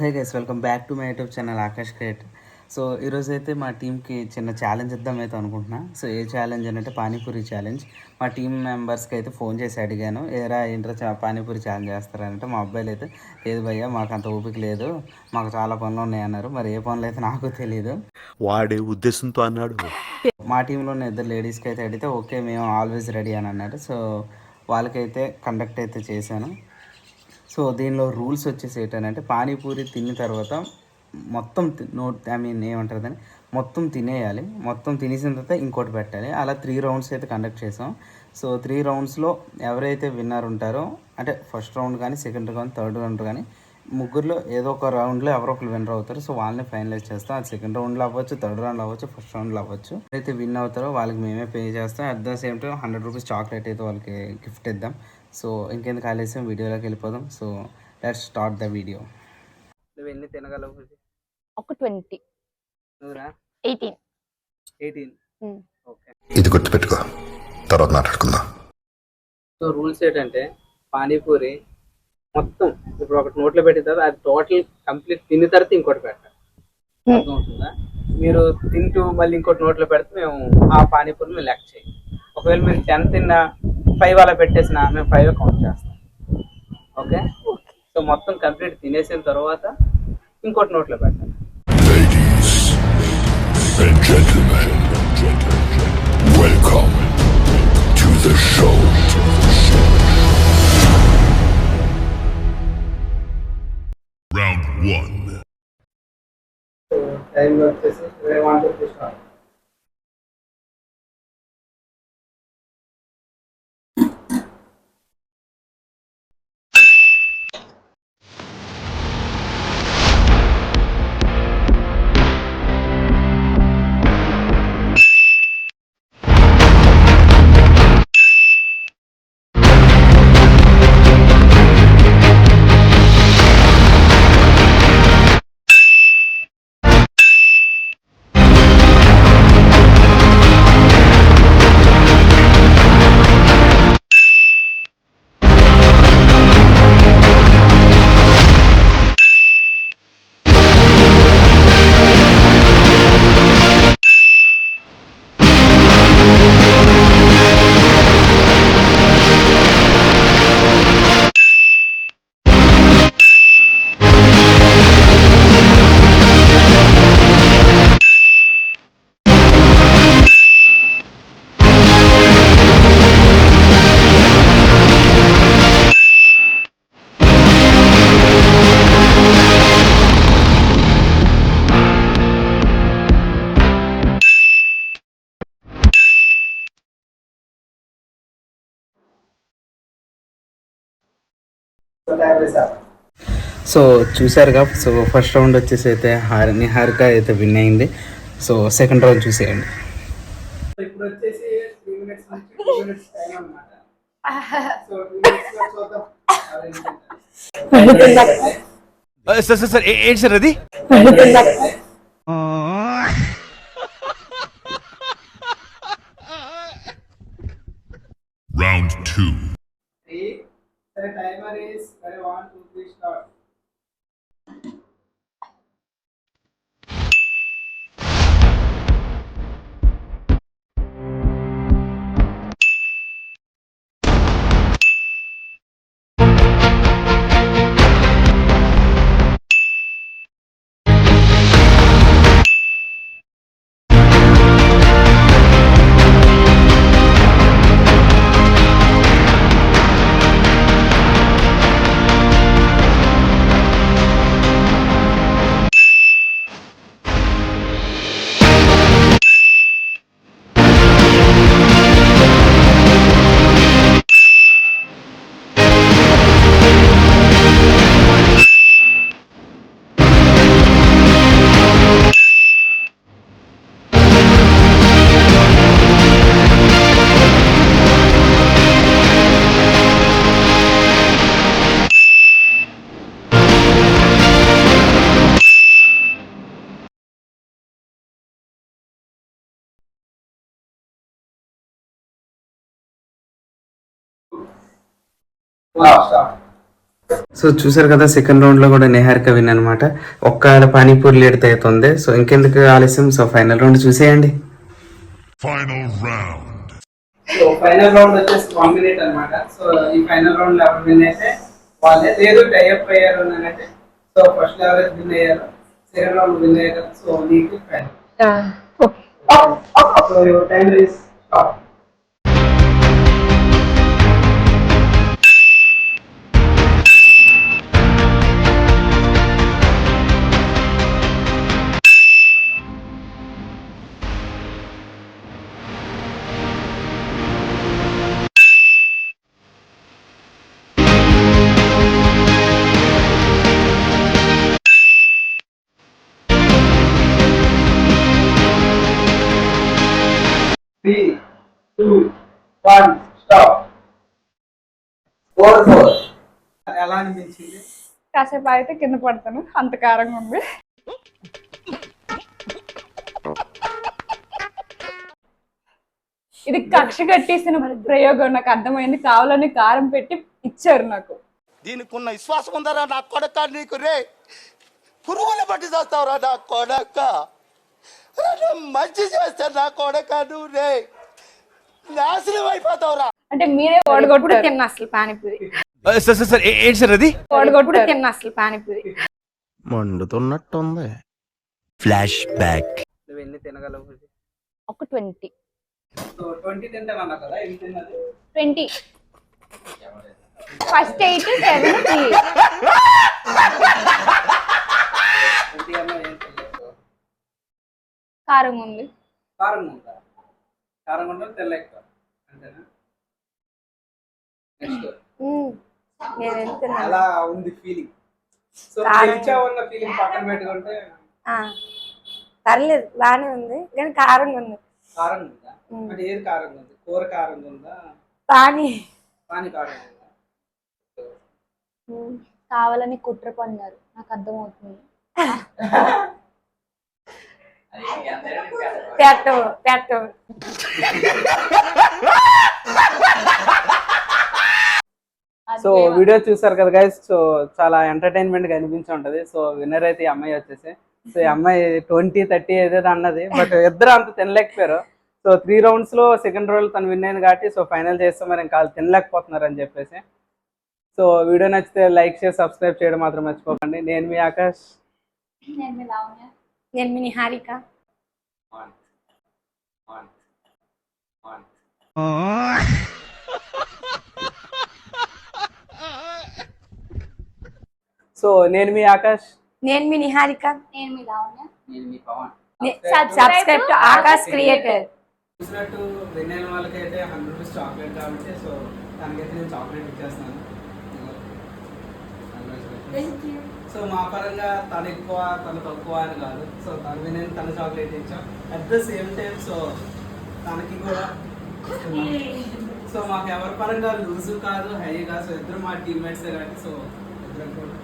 Hey guys welcome back to my YouTube channel Akash create. So ఈరోజు అయితే మా టీంకి చిన్న ఛాలెంజ్ ఇద్దాం అయితే అనుకుంటున్నా. సో ఏ ఛాలెంజ్ అంటే పానీపూరి ఛాలెంజ్. మా టీం మెంబర్స్కి అయితే ఫోన్ చేసి అడిగాను ఏరా ఏంట్రా పానీపూరి ఛాలెంజ్ చేస్తారంటే మా అబ్బాయిలు అయితే లేదు భయ్యా మాకు అంత ఓపిక లేదు. మాకు చాలా పనులు ఉన్నాయి అన్నారు. మరి ఏ పనులు అయితే నాకు తెలియదు వాడే ఉద్దేశంతో అన్నాడు. మా టీంలో ఉన్న ఇద్దరు లేడీస్కి అయితే అడిగితే ఓకే మేము ఆల్వేస్ రెడీ అని అన్నారు. సో వాళ్ళకైతే కండక్ట్ అయితే చేశాను. సో దీనిలో రూల్స్ వచ్చేసి ఏంటంటే పానీపూరి తిన్న తర్వాత మొత్తం తి- నోట్ ఐ మీన్ ఏమంటారు దాన్ని? మొత్తం తినేయాలి. మొత్తం తినేసిన తర్వాత ఇంకోటి పెట్టాలి. అలా త్రీ రౌండ్స్ అయితే కండక్ట్ చేసాం. సో త్రీ రౌండ్స్లో ఎవరైతే విన్నర్ ఉంటారో అంటే ఫస్ట్ రౌండ్ కానీ సెకండ్ రౌండ్ థర్డ్ రౌండ్ కానీ ముగ్గురులో ఏదో ఒక రౌండ్లో ఎవరో ఒకరు విన్నర్ అవుతారు. సో వాళ్ళని ఫైనలైజ్ చేస్తాం. అది సెకండ్ రౌండ్లో అవ్వచ్చు థర్డ్ రౌండ్లో అవ్వచ్చు ఫస్ట్ రౌండ్లో అవ్వచ్చు. అయితే విన్ అవుతారో వాళ్ళకి మేమే పే చేస్తాం. At the same time hundred rupees chocolate అయితే వాళ్ళకి గిఫ్ట్ ఇద్దాం. సో ఇంకెందుకు ఆలస్యం వీడియోలోకి వెళ్ళిపోదాం. So let's start the video. నువ్వు ఎన్ని తినగలవు ఒక ట్వంటీ. నువ్వురా? ఎయిటీన్. ఎయిటీన్. ఓకే. ఇది గుర్తుపెట్టుకో. తర్వాత మాట్లాడుకుందాం. సో రూల్స్ ఏంటంటే పానీపూరి మొత్తం ఇప్పుడు ఒకటి నోట్లో పెట్టిన తర్వాత అది టోటల్ కంప్లీట్ తిన్న తర్వాత ఇంకోటి పెట్టాలి. అర్థమవుతుందా? మీరు తింటూ మళ్ళీ ఇంకోటి నోట్లో పెడితే మేము ఆ పానీపూరి మేము లెక్క చేయం. ఒకవేళ మీరు టెన్ తిన్నా ఫైవ్ అలా పెట్టేసినా మేము ఫైవ్ కౌంట్ చేస్తాం. ఓకే సో మొత్తం కంప్లీట్ తినేసిన తర్వాత ఇంకోటి నోట్లో పెట్టాలి Ladies and gentlemen, welcome to the show. Round one. Time వచ్చేసి వన్ టూ స్టార్ట్ సో చూసారుగా సో ఫస్ట్ రౌండ్ వచ్చేసి అయితే హారి నిహారిక అయితే విన్ అయింది. సో సెకండ్ రౌండ్ చూసేయండి. ఇప్పుడు వచ్చేసి త్రీ మినిట్స్ నుంచి టూ మినిట్స్ టైం అన్నమాట. సో టూ మినిట్స్లో చూద్దాం. సార్ సార్ ఏంటి సార్ అది? సరే టైమర్ ఇస్ సరే వన్ టూ సో చూసారు కదా సెకండ్ రౌండ్లో కూడా నిహారిక విన్ అనమాట ఒక్క పానీపూరి లేట్ అవుతుంది సో ఇంకెందుకు ఆలస్యం? సో ఫైనల్ రౌండ్ చూసేయండి. Final round so final round వచ్చేసి కాంబినేట్ అనమాట సో ఈ ఫైనల్ రౌండ్లో ఎవరు విన్ అయితే వాళ్ళే. లేదు టైఅప్ అయ్యారు సో ఫస్ట్ విన్ అయ్యారు సెకండ్ రౌండ్ విన్ అయ్యారు సో నీకు final so time race two one stop four four ఎలా అనిపించింది? కాసేపు అయితే కింద పడతాను. అంత కారంగా ఉంది. ఇది కక్ష కట్టేసిన ప్రయోగం. నాకు అర్థమైంది. కావాలని కారం పెట్టి ఇచ్చారు నాకు. దీనికి ఉన్న విశ్వాసం ఉందరా నా కొడక? నీకు రే పురుగుల పట్టి చేస్తావురా నా కొడక? మంచి చేస్తే నా కొడక నువ్వు రే. నాశనం అయిపోతావురా. అంటే మీరే ఇప్పుడు ఓడగొట్టారు తిన్నా అసలు పానీపూరి? సార్ సార్ సార్ ఏంటి సార్ అది? ఇప్పుడు ఓడగొట్టారు తిన్నా అసలు పానీపూరి. మండుతున్నట్టుంది. ఫ్లాష్ బ్యాక్ నువ్వు ఎన్ని తినగలవు ఒక ట్వంటీ. సో ట్వంటీ తింటాను కదా ఎన్ని తిన్నది? Twenty. First eight seven three కారం ఉంది. కారం ఉందా? కారం ఉందా తెల్ల ఎక్కువ అంతేనా? నెక్స్ట్ నేను వెళ్తున్నా అలా ఉంది ఫీలింగ్ సో కారం. గెలిచా ఉన్న ఫీలింగ్ పక్కన పెట్టుకుంటే ఆ, పర్లేదు బాగానే ఉంది. కానీ కారంగా ఉంది కారం ఉందా ఉమ్. అంటే ఏది కారం ఉంది కూర కారం ఉందా పానీ పాని కారం ఉందా కావాలని కుట్ర పన్నారు. నాకు అర్థమవుతుంది. పెట్టవు పెట్టవు. సో వీడియో చూసారు కదా గైస్ సో చాలా ఎంటర్టైన్మెంట్గా అనిపించి ఉంటది. సో విన్నర్ అయితే ఈ అమ్మాయి వచ్చేసి. సో ఈ అమ్మాయి ట్వంటీ థర్టీ ఏదేదో అన్నది. బట్ ఇద్దరు అంత తినలేకపోయారు. సో త్రీ రౌండ్స్లో సెకండ్ రౌండ్ తను విన్ అయింది కాబట్టి సో ఫైనల్ చేస్తే మరి ఇంకా వాళ్ళు తినలేకపోతున్నారు అని చెప్పేసి. సో వీడియో నచ్చితే లైక్ షేర్ సబ్స్క్రైబ్ చేయడం మాత్రం మర్చిపోకండి. నేను మీ ఆకాష్. నేను మీ లావణ్య. నేను మీ నిహారిక. సో నేను మీ ఆకాష్. నేను మీ నిహారిక. నేను మీ లావణ్య. నేను మీ Pavan. Subscribe to Akash creator. చూసినట్టు విన్ అయిన వాళ్ళకైతే హండ్రెడ్ రూపీస్ చాక్లెట్ కాబట్టి సో దానికైతే నేను చాక్లెట్ ఇచ్చేస్తున్నాను సో మా పరంగా తను ఎక్కువ తను తక్కువ అని కాదు. సో తను అయిన తన చాక్లెట్ ఇచ్చాం. At the same time so తనకి కూడా సో మాకు ఎవరి పరంగా లూజు కాదు హై కాదు సో ఇద్దరు మా టీమ్మేట్సే కాబట్టి సో ఇద్దరు కూడా.